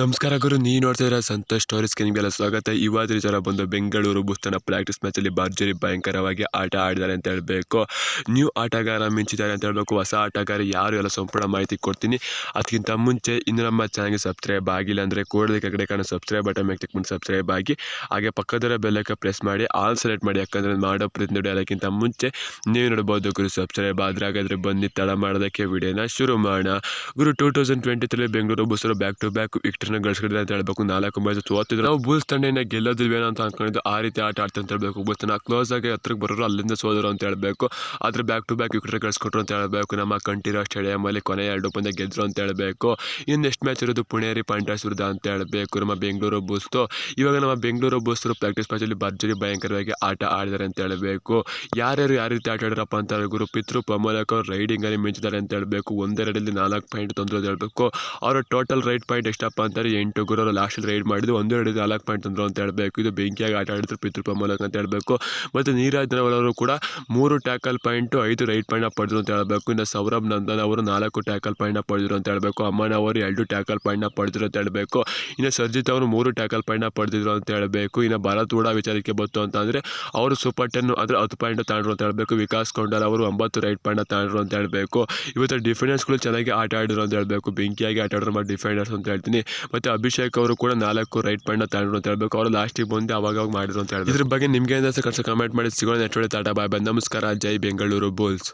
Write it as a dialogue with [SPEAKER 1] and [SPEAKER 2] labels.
[SPEAKER 1] ನಮಸ್ಕಾರ ಗುರು ನೀವು ನೋಡ್ತಾ ಇರೋ ಸಂತೋಷ್ ಸ್ಟೋರೀಸ್ ನಿಮಗೆಲ್ಲ ಸ್ವಾಗತ. ಇವಾದ್ರಿ ಜನ ಬಂದು ಬೆಂಗಳೂರು ಬುಸ್ತನ ಪ್ರಾಕ್ಟೀಸ್ ಮ್ಯಾಚಲ್ಲಿ ಭರ್ಜರಿ ಭಯಂಕರವಾಗಿ ಆಟ ಆಡಿದ್ದಾರೆ ಅಂತ ಹೇಳಬೇಕು. ನ್ಯೂ ಆಟಗಾರ ಮಿಂಚಿದ್ದಾರೆ ಅಂತ ಹೇಳಬೇಕು. ಹೊಸ ಆಟಗಾರ ಯಾರು ಎಲ್ಲ ಸಂಪೂರ್ಣ ಮಾಹಿತಿ ಕೊಡ್ತೀನಿ. ಅದಕ್ಕಿಂತ ಮುಂಚೆ ಇನ್ನು ನಮ್ಮ ಚಾನಲ್ಗೆ ಸಬ್ಸ್ಕ್ರೈಬ್ ಆಗಿಲ್ಲ ಅಂದರೆ ಕೂಡಲೇ ಕಡೆ ಕಾಣೋ ಸಬ್ಸ್ಕ್ರೈಬ್ ಬಟನ್ ಮೇಲೆ ಕ್ಲಿಕ್ ಸಬ್ಸ್ಕ್ರೈಬ್ ಆಗಿ. ಹಾಗೆ ಪಕ್ಕದರ ಬೆಲ್ಲಕ್ಕೆ ಪ್ರೆಸ್ ಮಾಡಿ ಆಲ್ ಸೆಲೆಕ್ಟ್ ಮಾಡಿ ಯಾಕಂದರೆ ಮಾಡೋ ಪ್ರತಿನಿಧಿ ಅದಕ್ಕಿಂತ ಮುಂಚೆ ನೀವು ನೋಡ್ಬೋದು ಗುರು ಸಬ್ಸ್ಕ್ರೈಬ್ ಆದರೆ ಹಾಗಾದರೆ ಬನ್ನಿ, ತಡ ಮಾಡೋದಕ್ಕೆ ವಿಡಿಯೋನ ಶುರು ಮಾಡೋಣ. ಗುರು two thousand twenty three Bengaluru ಬಸ್ಸರು back to back ವಿಕ್ಟರ್ನ ಗಳಿಸ್ಕೊಂಡಿದೆ ಅಂತ ಹೇಳ್ಬೇಕು. ನಾಲ್ಕು ಮ್ಯಾಚ್ ಸೋತಿದ್ರು ನಾವು ಬುಲ್ಸ್ ತಂಡನ ಗೆಲ್ಲೋದಿಲ್ವೇನೋ ಅಂತ ಅನ್ಕೊಂಡಿದ್ದು ಆ ರೀತಿ ಆಟ ಆಡ್ತಾ ಅಂತ ಹೇಳ್ಬೇಕು ಬಸ್ ಕ್ಲೋಸ್ ಆಗಿ ಹತ್ರಕ್ಕೆ ಬರೋರು ಅಲ್ಲಿಂದ ಸೋದರು ಅಂತ ಹೇಳ್ಬೇಕು. ಆದ್ರೆ ಬ್ಯಾಕ್ ಟು ಬ್ಯಾಕ್ ವಿಕೆಟ್ ಗಳಿಸ್ಕೊಟ್ರು ಅಂತ ಹೇಳ್ಬೇಕು. ನಮ್ಮ ಕಂಠೀರ ಸ್ಟೇಡಿಯಮಲ್ಲಿ ಕೊನೆ ಎರಡು ಪಂದ್ಯ ಗೆದ್ರು ಅಂತ ಹೇಳ್ಬೇಕು. ಇನ್ನು ನೆಕ್ಸ್ಟ್ ಮ್ಯಾಚ್ ಇರೋದು ಪುಣೇರಿ ಪಾಯಿಂಟರ್ಸ್ ವಿರುದ್ಧ ಅಂತ ಹೇಳ್ಬೇಕು. ನಮ್ಮ ಬೆಂಗಳೂರು ಬೂಸ್ತು ಇವಾಗ ನಮ್ಮ ಬೆಂಗಳೂರು ಬೂಸ್ತರು ಪ್ರಾಕ್ಟೀಸ್ ಮ್ಯಾಚಲ್ಲಿ ಭರ್ಜರಿ ಭಯಂಕರವಾಗಿ ಆಟ ಆಡಿದ್ದಾರೆ ಅಂತ ಹೇಳಬೇಕು. ಯಾರ್ಯಾರು ಯಾವ ರೀತಿ ಆಟ ಆಡಿರಪ್ಪ ಅಂತ ಗುರು ಪಿತೃ ಪ್ರಮೋಲಕ ಅವರು ರೈಡಿಂಗ್ ಅಲ್ಲಿ ಮಿಂಚಿದ್ದಾರೆ ಅಂತ ಹೇಳ್ಬೇಕು. ಒಂದೆರಡಲ್ಲಿ ನಾಲ್ಕು ಪಾಯಿಂಟ್ ತಂದ್ರು ಅಂತ ಹೇಳ್ಬೇಕು. ಅವರ ಟೋಟಲ್ ರೈಟ್ ಪಾಯಿಂಟ್ ಎಷ್ಟಪ್ಪ ಅಂತಾರೆ ಎಂಟು ಗುರು ಲಾಸ್ಟಲ್ಲಿ ರೈಡ್ ಮಾಡಿದ್ದು ಎರಡು ನಾಲ್ಕು ಪಾಯಿಂಟ್ ತಂದ್ರು ಅಂತ ಹೇಳಬೇಕು. ಇದು ಬೆಂಕಿಯಾಗಿ ಆಟ ಆಡಿದ್ರು ಪಿತೃಪ ಮೂಲಕ ಅಂತ ಹೇಳಬೇಕು. ಮತ್ತು ನೀರಾಜ್ ಅವರು ಕೂಡ ಮೂರು ಟ್ಯಾಕಲ್ ಪಾಯಿಂಟು ಐದು ರೈಟ್ ಪಾಯಿಂಟ್ ಪಡೆದ್ರು ಅಂತ ಹೇಳಬೇಕು. ಇನ್ನು ಸೌರಭ್ ನಂದನ್ ಅವರು ನಾಲ್ಕು ಟ್ಯಾಕಲ್ ಪಾಯಿಂಟ್ ಪಡೆದ್ರು ಅಂತ ಹೇಳಬೇಕು. ಅಮ್ಮನ ಅವರು ಎರಡು ಟ್ಯಾಕಲ್ ಪಾಯಿಂಟ್ ಪಡೆದ್ರು ಅಂತ ಹೇಳಬೇಕು. ಇನ್ನು ಸರ್ಜಿತ್ ಅವರು ಮೂರು ಟ್ಯಾಕಲ್ ಪಾಯಿಂಟ್ ಪಡೆದಿದ್ರು ಅಂತ ಹೇಳಬೇಕು. ಇನ್ನು ಭರತ್ ಕೂಡ ವಿಚಾರಕ್ಕೆ ಬಂತು ಅಂತ ಅವರು ಸೂಪರ್ ಟೆನ್ ಅಂದರೆ ಹತ್ತು ಪಾಯಿಂಟ್ ತಾಂಡ್ರು ಅಂತ ಹೇಳಬೇಕು. ವಿಕಾಸ್ ಕೊಂಡಲ್ ಅವರು ಒಂಬತ್ತು ರೈಟ್ ಪಾಯಿಂಟ್ ತಾಂಡ್ರು ಅಂತ ಹೇಳಬೇಕು. ಇವತ್ತು ಡಿಫೆಂಡರ್ಸ್ಗಳು ಚೆನ್ನಾಗಿ ಆಟ ಆಡಿದ್ರು ಅಂತ ಹೇಳಬೇಕು. ಬೆಂಕಿಯಾಗಿ ಆಟ ಆಡಿದ್ರು ಡಿಫೆಂಡರ್ಸ್ ಅಂತ ಹೇಳ್ತೀನಿ. ಮತ್ತು ಅಭಿಷೇಕ್ ಅವರು ಕೂಡ ನಾಲ್ಕು ರೈಟ್ ಪಾಯಿಂಟ್ ತಗೊಂಡ್ರು ಅಂತ ಹೇಳ್ಬೇಕು. ಅವರು ಲಾಸ್ಟಿಗೆ ಬಂದು ಅವಾಗ ಮಾಡಿದ್ರು ಅಂತ ಹೇಳಿದ್ರು ಇದ್ರ ಬಗ್ಗೆ ನಿಮ್ಗೆ ಏನಾದ್ರು ಕಮೆಂಟ್ ಮಾಡಿ, ಸಿಗೋಣ ನೆಟ್ವರ್ಕ್ ಟಾಟಾ ಬಾಯ್ ಬಾಯ್ ನಮಸ್ಕಾರ, ಜೈ ಬೆಂಗಳೂರು ಬುಲ್ಸ್